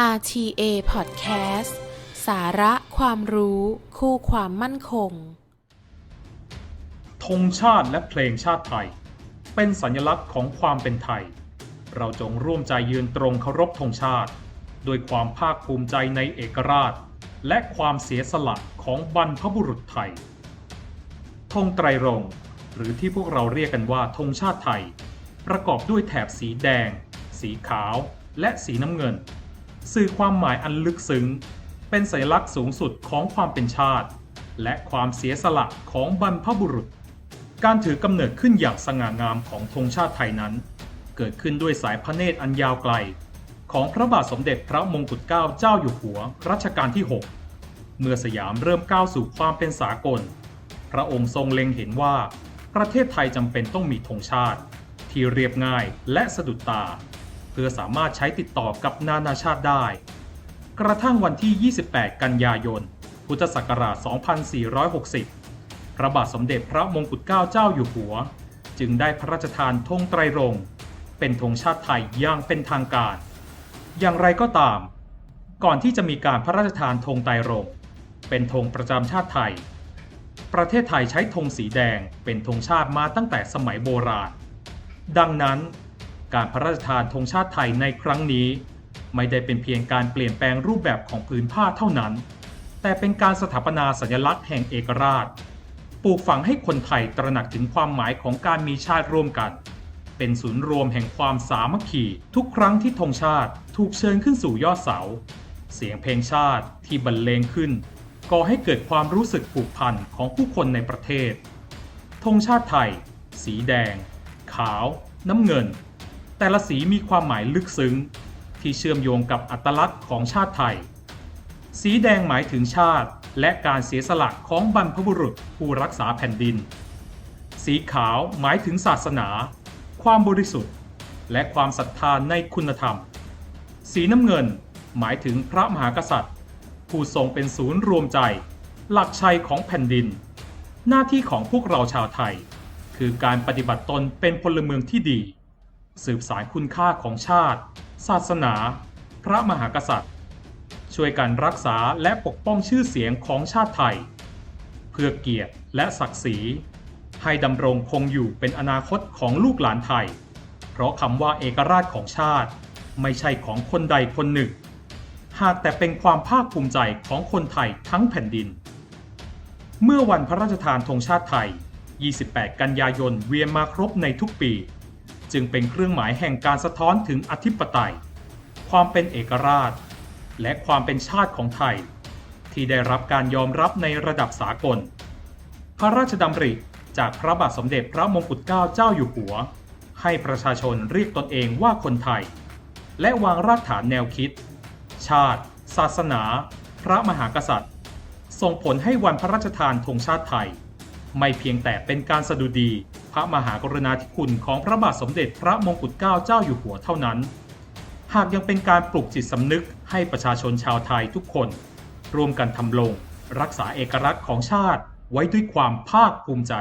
RTA Podcast สาระความรู้คู่ความมั่นคง ธงชาติและเพลงชาติไทย เป็นสัญลักษณ์ของความเป็นไทย เราจงร่วมใจยืนตรงเคารพธงชาติด้วยความภาคภูมิใจในเอกราช และความเสียสละของบรรพบุรุษไทย ธงไตรรงค์หรือที่พวกเราเรียกกันว่าธงชาติไทย ประกอบด้วยแถบสีแดง สีขาว และสีน้ำเงิน สื่อความหมายอันลึกซึ้ง เป็นสัญลักษณ์สูงสุดของความเป็นชาติ และความเสียสละของบรรพบุรุษ การถือกำเนิดขึ้นอย่างสง่างามของธงชาติไทยนั้น เกิดขึ้นด้วยสายพระเนตรอันยาวไกล ของพระบาทสมเด็จพระมงกุฎเกล้าเจ้าอยู่หัวรัชกาลที่ 6 เมื่อสยามเริ่มก้าวสู่ความเป็นสากล พระองค์ทรงเล็งเห็นว่า ประเทศไทยจำเป็นต้องมีธงชาติ ที่เรียบง่ายและสะดุดตา พื่อสามารถใช้ติดต่อกับนานาชาติได้ กระทั่งวันที่ 28 กันยายน พุทธศักราช 2460 พระบาทสมเด็จพระมงกุฎเกล้าเจ้าอยู่หัว จึงได้พระราชทานธงไตรรงค์เป็นธงชาติไทยอย่างเป็นทางการ อย่างไรก็ตาม ก่อนที่จะมีการพระราชทานธงไตรรงค์เป็นธงประจำชาติไทย ประเทศไทยใช้ธงสีแดงเป็นธงชาติมาตั้งแต่สมัยโบราณ ดังนั้น การพระราชทานธงชาติไทยในครั้งนี้ ไม่ได้เป็นเพียงการเปลี่ยนแปลงรูปแบบของผืนผ้าเท่านั้น แต่เป็นการสถาปนาสัญลักษณ์แห่งเอกราช ปลูกฝังให้คนไทยตระหนักถึงความหมายของการมีชาติร่วมกัน เป็นศูนย์รวมแห่งความสามัคคีทุกครั้งที่ธงชาติถูกเชิญขึ้นสู่ยอดเสา เสียงเพลงชาติที่บรรเลงขึ้นก่อให้เกิดความรู้สึกผูกพันของผู้คนในประเทศธงชาติไทย สีแดง ขาว น้ำเงิน แต่ละสีมีความหมายลึกซึ้ง ที่เชื่อมโยงกับอัตลักษณ์ของชาติไทย สีแดงหมายถึงชาติ และการเสียสละของบรรพบุรุษผู้รักษาแผ่นดิน สีขาวหมายถึงศาสนา ความบริสุทธิ์ และความศรัทธาในคุณธรรม สีน้ำเงินหมายถึงพระมหากษัตริย์ ผู้ทรงเป็นศูนย์รวมใจ หลักชัยของแผ่นดิน หน้าที่ของพวกเราชาวไทย คือการปฏิบัติตนเป็นพลเมืองที่ดี สืบสารคุณค่าของชาติ ศาสนา พระมหากษัตริย์ ช่วยกันรักษาและปกป้องชื่อเสียงของชาติไทย เพื่อเกียรติและศักดิ์ศรี ให้ดำรงคงอยู่เป็นอนาคตของลูกหลานไทย เพราะคำว่าเอกราชของชาติ ไม่ใช่ของคนใดคนหนึ่ง หากแต่เป็นความภาคภูมิใจของคนไทยทั้งแผ่นดิน เมื่อวันพระราชทานธงชาติไทย 28 กันยายนเวียนมาครบในทุกปี จึงเป็นเครื่องหมายแห่งการสะท้อนถึงอธิปไตย ความเป็นเอกราช และความเป็นชาติของไทย ที่ได้รับการยอมรับในระดับสากล พระราชดำริจากพระบาทสมเด็จพระมงกุฎเกล้าเจ้าอยู่หัว ให้ประชาชนเรียกตนเองว่าคนไทย และวางรากฐานแนวคิด ชาติ ศาสนา พระมหากษัตริย์ ส่งผลให้วันพระราชทานธงชาติไทย ไม่เพียงแต่เป็นการสะดุดี ระมหากรุณาธิคุณของพระบาทสมเด็จพระมงกุฎเกล้าเจ้าอยู่หัวเท่านั้น หากยังเป็นการปลุกจิตสำนึกให้ประชาชนชาวไทยทุกคน ร่วมกันทำลง รักษาเอกลักษณ์ของชาติไว้ด้วยความภาคภูมิใจ